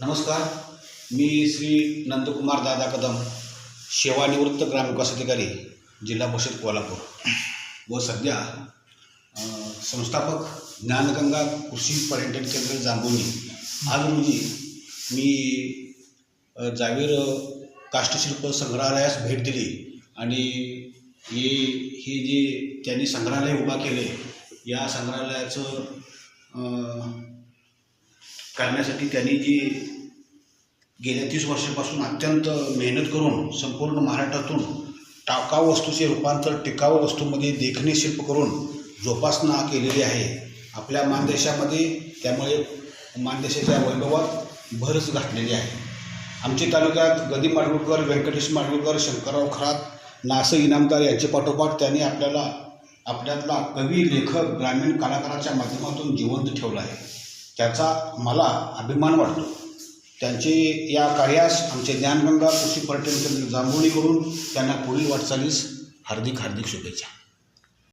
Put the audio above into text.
नमस्कार मी श्री नंदकुमार दादा कदम सेवानिवृत्त ग्रामविकास अधिकारी जिल्हा परिषद कोल्हापूर. व सध्या संस्थापक ज्ञानगंगा कृषी पर्यटन केंद्र जांभोणी आज रोजी मी जावीर काष्टशिल्प संग्रहालयास भेट दिली आणि हे हे जे त्यांनी संग्रहालय उभा केले या संग्रहालयाचं करण्यासाठी त्यांनी जी गेल्या तीस वर्षापासून अत्यंत मेहनत करून संपूर्ण महाराष्ट्रातून टाकाऊ वस्तूचे रूपांतर टिकाऊ वस्तूमध्ये देखणे शिल्प करून जोपासना केलेली आहे. आपल्या मानदेशामध्ये त्यामुळे मानदेशाच्या वैभवात भरच घातलेली आहे. आमच्या तालुक्यात गदी माडगुळकर व्यंकटेश माडगुळकर शंकरराव खरात नासं इनामदार यांच्या पाठोपाठ त्यांनी आपल्याला आपल्यातला कवी लेखक ग्रामीण कलाकाराच्या माध्यमातून जिवंत ठेवला आहे. त्याचा मला अभिमान वाटतो. त्यांचे या कार्यास आमचे ज्ञानगंगा कृषी पर्यटन केंद्र जांभोळी करून त्यांना पुढील वाटचालीस हार्दिक हार्दिक शुभेच्छा.